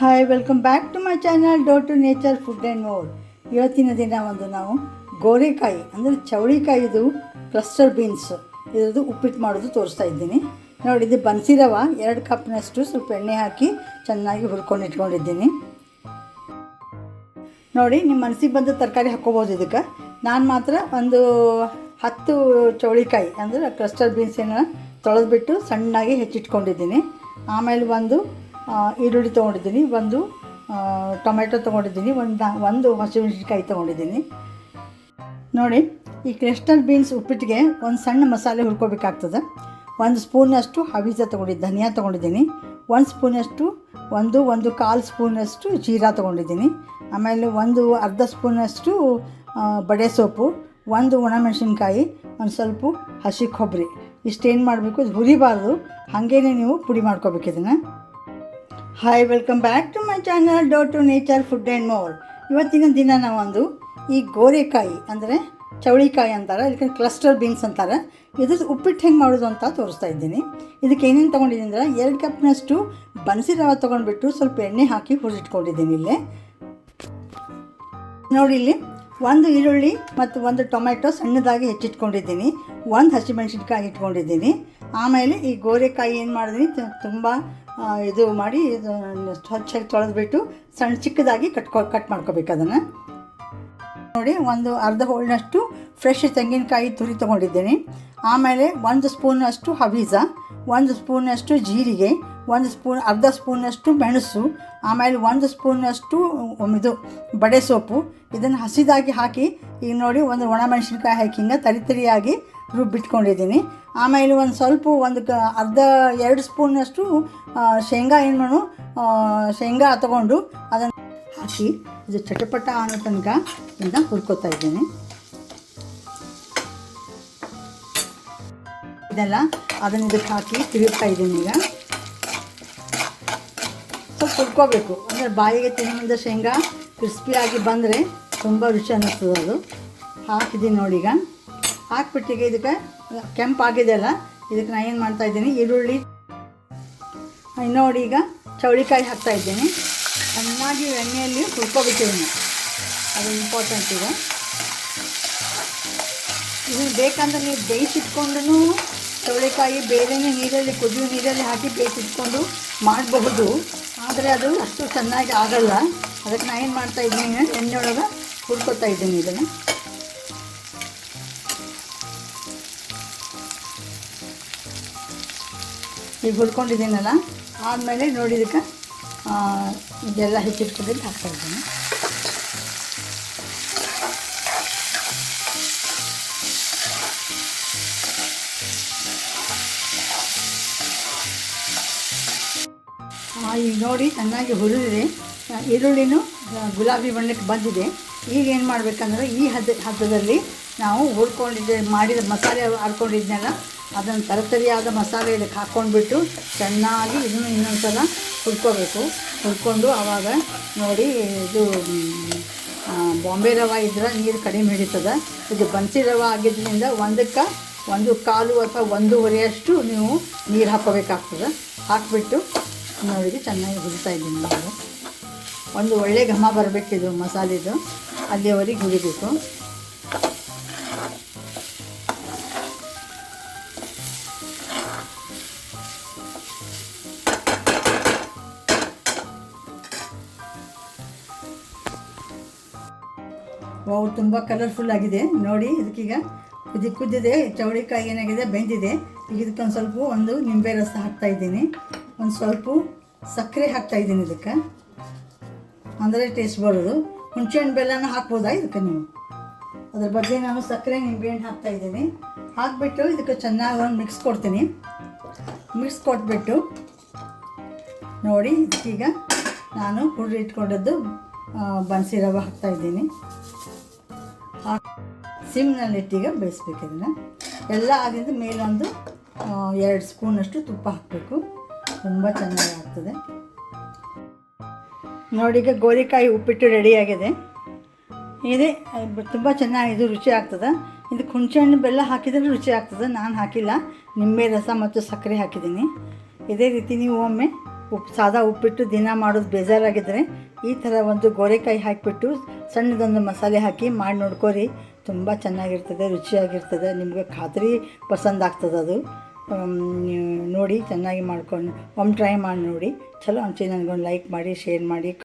Hi welcome back to my channel door to nature food and more ಇವತ್ತಿನ ದಿನ ಒಂದು ನಾವು ಗೋರೆಕಾಯಿ, ಅಂದರೆ ಚೌಳಿಕಾಯಿದು ಕ್ಲಸ್ಟರ್ ಬೀನ್ಸ್ ಇದ್ರದ್ದು ಉಪ್ಪಿಟ್ಟು ಮಾಡೋದು ತೋರಿಸ್ತಾ ಇದ್ದೀನಿ. ನೋಡಿ, ಇದು ಬನ್ಸಿ ರವ, ಎರಡು ಕಪ್ನಷ್ಟು ಸ್ವಲ್ಪ ಎಣ್ಣೆ ಹಾಕಿ ಚೆನ್ನಾಗಿ ಹುರ್ಕೊಂಡು ಇಟ್ಕೊಂಡಿದ್ದೀನಿ. ನೋಡಿ ನಿಮ್ಮ ಮನಸ್ಸಿಗೆ ಬಂದ ತರಕಾರಿ ಹಾಕ್ಕೋಬೋದು ಇದಕ್ಕೆ. ನಾನು ಮಾತ್ರ ಒಂದು ಹತ್ತು ಚೌಳಿಕಾಯಿ, ಅಂದರೆ ಕ್ಲಸ್ಟರ್ ಬೀನ್ಸನ್ನು ತೊಳೆದ್ಬಿಟ್ಟು ಸಣ್ಣಾಗಿ ಹೆಚ್ಚಿಟ್ಕೊಂಡಿದ್ದೀನಿ. ಆಮೇಲೆ ಒಂದು ಈರುಳ್ಳಿ ತೊಗೊಂಡಿದ್ದೀನಿ, ಒಂದು ಟೊಮೆಟೊ ತೊಗೊಂಡಿದ್ದೀನಿ, ಒಂದು ಒಂದು ಹಸಿಮೆಣಸಿನ್ಕಾಯಿ ತೊಗೊಂಡಿದ್ದೀನಿ. ನೋಡಿ, ಈ ಕ್ರಿಸ್ಟಲ್ ಬೀನ್ಸ್ ಉಪ್ಪಿಟ್ಟಿಗೆ ಒಂದು ಸಣ್ಣ ಮಸಾಲೆ ಹುರ್ಕೋಬೇಕಾಗ್ತದೆ. ಒಂದು ಸ್ಪೂನಷ್ಟು ಹವೀಜ ತೊಗೊಂಡಿದ್ದೆ ಧನಿಯಾ ತೊಗೊಂಡಿದ್ದೀನಿ. ಒಂದು ಸ್ಪೂನಷ್ಟು, ಒಂದು ಒಂದು ಕಾಲು ಸ್ಪೂನಷ್ಟು ಜೀರಾ ತೊಗೊಂಡಿದ್ದೀನಿ. ಆಮೇಲೆ ಒಂದು ಅರ್ಧ ಸ್ಪೂನಷ್ಟು ಬಡೆ ಸೋಪು ಒಂದು ಒಣಮೆಣಸಿನ್ಕಾಯಿ, ಒಂದು ಸ್ವಲ್ಪ ಹಸಿ ಕೊಬ್ಬರಿ. ಇಷ್ಟೇನು ಮಾಡಬೇಕು, ಇದು ಹುರಿಬಾರ್ದು. ಹಾಗೇನೆ ನೀವು ಪುಡಿ ಮಾಡ್ಕೋಬೇಕು ಇದನ್ನು. Hi welcome back to my channel door to nature food and more ಇವತ್ತಿನ ದಿನ ನಾವೊಂದು ಈ ಗೋರೆಕಾಯಿ ಅಂದರೆ ಚೌಳಿಕಾಯಿ ಅಂತಾರೆ ಇದಕ್ಕೆ ಕ್ಲಸ್ಟರ್ ಬೀನ್ಸ್ ಅಂತಾರೆ. ಇದ್ರ ಉಪ್ಪಿಟ್ಟು ಹೆಂಗೆ ಮಾಡೋದು ಅಂತ ತೋರಿಸ್ತಾ ಇದ್ದೀನಿ. ಇದಕ್ಕೆ ಏನೇನು ತೊಗೊಂಡಿದ್ದೀನಿ ಅಂದರೆ ಎರಡು ಕಪ್ನಷ್ಟು ಬನ್ಸಿ ರವೆ ತೊಗೊಂಡ್ಬಿಟ್ಟು ಸ್ವಲ್ಪ ಎಣ್ಣೆ ಹಾಕಿ ಹುರಿದಿಟ್ಕೊಂಡಿದ್ದೀನಿ ಇಲ್ಲಿ. ನೋಡಿ ಇಲ್ಲಿ ಒಂದು ಈರುಳ್ಳಿ ಮತ್ತು ಒಂದು ಟೊಮೆಟೊ ಸಣ್ಣದಾಗಿ ಹೆಚ್ಚಿಟ್ಕೊಂಡಿದ್ದೀನಿ. ಒಂದು ಹಸಿಮೆಣಸಿನ್ಕಾಯಿ ಇಟ್ಕೊಂಡಿದ್ದೀನಿ. ಆಮೇಲೆ ಈ ಗೋರೆಕಾಯಿ ಏನು ಮಾಡಿದ್ದೀನಿ ತುಂಬ ಇದು ಮಾಡಿ ಇದು ಸ್ವಚ್ಛಾಗಿ ತೊಳೆದ್ಬಿಟ್ಟು ಸಣ್ಣ ಚಿಕ್ಕದಾಗಿ ಕಟ್ಕೊ, ಕಟ್ ಮಾಡ್ಕೋಬೇಕು ಅದನ್ನು. ನೋಡಿ, ಒಂದು ಅರ್ಧ ಹೋಳಿನಷ್ಟು ಫ್ರೆಶ್ ತೆಂಗಿನಕಾಯಿ ತುರಿ ತೊಗೊಂಡಿದ್ದೀನಿ. ಆಮೇಲೆ ಒಂದು ಸ್ಪೂನಷ್ಟು ಹವೀಜ, ಒಂದು ಸ್ಪೂನಷ್ಟು ಜೀರಿಗೆ, ಒಂದು ಸ್ಪೂನ್, ಅರ್ಧ ಸ್ಪೂನಷ್ಟು ಮೆಣಸು, ಆಮೇಲೆ ಒಂದು ಸ್ಪೂನಷ್ಟು ಇದು ಬಡೆ ಸೋಪು. ಇದನ್ನು ಹಸಿದಾಗಿ ಹಾಕಿ, ಈಗ ನೋಡಿ, ಒಂದು ಒಣಮೆಣಸಿನ್ಕಾಯಿ ಹಾಕಿ ಹಿಂಗೆ ತರಿ ತರಿಯಾಗಿ ರುಬ್ಬಿಟ್ಕೊಂಡಿದ್ದೀನಿ ಆಮೇಲೆ ಒಂದು ಸ್ವಲ್ಪ ಒಂದು ಕ ಅರ್ಧ ಎರಡು ಸ್ಪೂನಷ್ಟು ಶೇಂಗಾ ಏನು ಶೇಂಗಾ ತಗೊಂಡು ಅದನ್ನು ಹಾಕಿ ಇದು ಚಟಪಟ ಅನ್ನೋ ತನಕ ಇದನ್ನ ಹುರ್ಕೋತಾ ಇದ್ದೀನಿ. ಇದೆಲ್ಲ ಅದನ್ನ ಇದಕ್ಕೆ ಹಾಕಿ ತಿರುಗ್ತಾ ಇದ್ದೀನಿ ಈಗ. ಸ್ವಲ್ಪ ಹುರ್ಕೋಬೇಕು. ಅಂದರೆ ಬಾಯಿಗೆ ತಿನ್ನೋದ ಶೇಂಗಾ ಕ್ರಿಸ್ಪಿಯಾಗಿ ಬಂದರೆ ತುಂಬ ರುಚಿ ಅನ್ನಿಸ್ತದೆ ಅದು. ಹಾಕಿದ್ದೀನಿ ನೋಡಿ ಈಗ. ಹಾಕ್ಬಿಟ್ಟಿಗೆ ಇದಕ್ಕೆ ಕೆಂಪಾಗಿದೆ ಅಲ್ಲ, ಇದಕ್ಕೆ ನಾನು ಏನು ಮಾಡ್ತಾ ಇದ್ದೀನಿ? ಈರುಳ್ಳಿ. ನೋಡಿ ಈಗ ಚೌಳಿಕಾಯಿ ಹಾಕ್ತಾ ಇದ್ದೀನಿ. ಚೆನ್ನಾಗಿ ಎಣ್ಣೆಯಲ್ಲಿ ಹುರ್ಕೊಬಿಟ್ಟಿದ್ದೀನಿ. ಅದು ಇಂಪಾರ್ಟೆಂಟ್ ಇದೆ ಇದನ್ನು ಬೇಕಂದ್ರೆ ನೀವು ಬೇಯಿಸಿಟ್ಕೊಂಡು ಚೌಳಿಕಾಯಿ ಬೇರೆನೇ ನೀರಲ್ಲಿ ಕುದಿಯೋ ನೀರಲ್ಲಿ ಹಾಕಿ ಬೇಯಿಸಿಟ್ಕೊಂಡು ಮಾಡಬಹುದು. ಆದರೆ ಅದು ಅಷ್ಟು ಚೆನ್ನಾಗಿ ಆಗಲ್ಲ. ಅದಕ್ಕೆ ನಾನು ಏನು ಮಾಡ್ತಾ ಇದ್ದೀನಿ ಎಣ್ಣೆ ಒಳಗೆ ಹುರ್ಕೊತಾ ಇದ್ದೀನಿ ಇದನ್ನು. ಈಗ ಹುರ್ಕೊಂಡಿದ್ದೀನಲ್ಲ? ಆದಮೇಲೆ ನೋಡಿ ಇದಕ್ಕೆ ಇದೆಲ್ಲ ಹೆಚ್ಚಿಟ್ಕೊಂಡಿದ್ದು ಹಾಕ್ತಾ ಇದ್ದೀನಿ. ಆ, ಈಗ ನೋಡಿ ಚೆನ್ನಾಗಿ ಹುರಿದಿದೆ. ಈರುಳ್ಳಿನೂ ಗುಲಾಬಿ ಬಣ್ಣಕ್ಕೆ ಬಂದಿದೆ. ಈಗ ಏನು ಮಾಡಬೇಕಂದ್ರೆ ಈ ಹದ ಹದ್ದದಲ್ಲಿ ನಾವು ಹುರ್ಕೊಂಡಿದ್ದೆ ಮಾಡಿದ ಮಸಾಲೆ ಹಾಕ್ಕೊಂಡಿದ್ನೆಲ್ಲ ಅದನ್ನು ತರತರಿಯಾದ ಮಸಾಲೆ ಇದಕ್ಕೆ ಹಾಕ್ಕೊಂಡ್ಬಿಟ್ಟು ಚೆನ್ನಾಗಿ ಇದನ್ನು ಇನ್ನೊಂದು ಸಲ ಹುರ್ಕೋಬೇಕು. ಹುರ್ಕೊಂಡು ಆವಾಗ ನೋಡಿ ಇದು ಬಾಂಬೆ ರವೆ ಇದ್ರೆ ನೀರು ಕಡಿಮೆ ಹಿಡಿತದೆ. ಇದು ಬನ್ಸಿ ರವೆ ಆಗಿದ್ದರಿಂದ ಒಂದಕ್ಕೆ ಒಂದು ಕಾಲು ಅಥವಾ ಒಂದೂವರೆಯಷ್ಟು ನೀವು ನೀರು ಹಾಕೋಬೇಕಾಗ್ತದೆ ಹಾಕಿಬಿಟ್ಟು ನೋಡಿ ಚೆನ್ನಾಗಿ ಹುರಿತಾ ಇದ್ದೀನಿ ನಾವು. ಒಂದು ಒಳ್ಳೆ ಘಮ ಬರಬೇಕಿದು ಮಸಾಲೆದು ಅಲ್ಲಿಯವರೆಗೆ ಹುರಿಬೇಕು. ವಾವ್ ತುಂಬ ಕಲರ್ಫುಲ್ ಆಗಿದೆ. ನೋಡಿ, ಇದಕ್ಕೀಗ ಕುದಿ ಕುದ್ದಿದೆ, ಚೌಳಿಕಾಯಿ ಏನಾಗಿದೆ, ಬೆಂದಿದೆ. ಈಗ ಇದಕ್ಕೊಂದು ಸ್ವಲ್ಪ ಒಂದು ನಿಂಬೆ ರಸ ಹಾಕ್ತಾ ಇದ್ದೀನಿ. ಒಂದು ಸ್ವಲ್ಪ ಸಕ್ಕರೆ ಹಾಕ್ತಾ ಇದ್ದೀನಿ ಇದಕ್ಕೆ. ಅಂದರೆ ಟೇಸ್ಟ್ ಬರೋದು. ಹುಣಸೆಹಣ್ಣು ಬೆಲ್ಲನ ಹಾಕ್ಬೋದಾ ಇದಕ್ಕೆ ನೀವು? ಅದ್ರ ಬಗ್ಗೆ ನಾನು ಸಕ್ಕರೆ ನಿಂಬೆಹಣ್ಣು ಹಾಕ್ತಾ ಇದ್ದೀನಿ. ಹಾಕ್ಬಿಟ್ಟು ಇದಕ್ಕೆ ಚೆನ್ನಾಗಿ ಒಂದು ಮಿಕ್ಸ್ ಕೊಡ್ತೀನಿ. ಮಿಕ್ಸ್ ಕೊಟ್ಬಿಟ್ಟು ನೋಡಿ, ಇದಕ್ಕೀಗ ನಾನು ಹುಡ್ರಿ ಇಟ್ಕೊಂಡದ್ದು ಬನ್ಸಿ ರವೆ ಹಾಕ್ತಾ ಇದ್ದೀನಿ. ಸಿಮ್ನಲ್ಲಿಟ್ಟೀಗ ಬೇಯಿಸ್ಬೇಕು ಇದನ್ನು. ಎಲ್ಲ ಆಗಿಂದ ಮೇಲೊಂದು ಎರಡು ಸ್ಪೂನಷ್ಟು ತುಪ್ಪ ಹಾಕಬೇಕು. ತುಂಬ ಚೆನ್ನಾಗಿ ಆಗ್ತದೆ. ನೋಡಿ, ಈಗ ಗೋರಿಕಾಯಿ ಉಪ್ಪಿಟ್ಟು ರೆಡಿಯಾಗಿದೆ ಇದೆ, ತುಂಬ ಚೆನ್ನಾಗಿ ಇದು ರುಚಿ ಆಗ್ತದೆ. ಇದಕ್ಕೆ ಹುಣಸೆಹಣ್ಣು ಬೆಲ್ಲ ಹಾಕಿದರೆ ರುಚಿ ಆಗ್ತದೆ. ನಾನು ಹಾಕಿಲ್ಲ. ನಿಂಬೆ ರಸ ಮತ್ತು ಸಕ್ಕರೆ ಹಾಕಿದ್ದೀನಿ. ಇದೇ ರೀತಿ ನೀವು ಒಮ್ಮೆ ಉಪ್ಪು ಸಾದಾ ಉಪ್ಪಿಟ್ಟು ದಿನ ಮಾಡೋದು ಬೇಜಾರಾಗಿದ್ದರೆ ಈ ಥರ ಒಂದು ಗೋರೆಕಾಯಿ ಹಾಕಿಬಿಟ್ಟು ಸಣ್ಣದೊಂದು ಮಸಾಲೆ ಹಾಕಿ ಮಾಡಿ ನೋಡ್ಕೊರಿ. ತುಂಬ ಚೆನ್ನಾಗಿರ್ತದೆ, ರುಚಿಯಾಗಿರ್ತದೆ, ನಿಮಗೆ ಖಾತ್ರಿ ಪಸಂದ್ ಆಗ್ತದೆ ಅದು. ನೋಡಿ, ಚೆನ್ನಾಗಿ ಮಾಡ್ಕೊಂಡು ಒಮ್ಮೆ ಟ್ರೈ ಮಾಡಿ ನೋಡಿ. ಚಲೋ ಅನ್ಸಿ, ನನಗೊಂದು ಲೈಕ್ ಮಾಡಿ ಶೇರ್ ಮಾಡಿ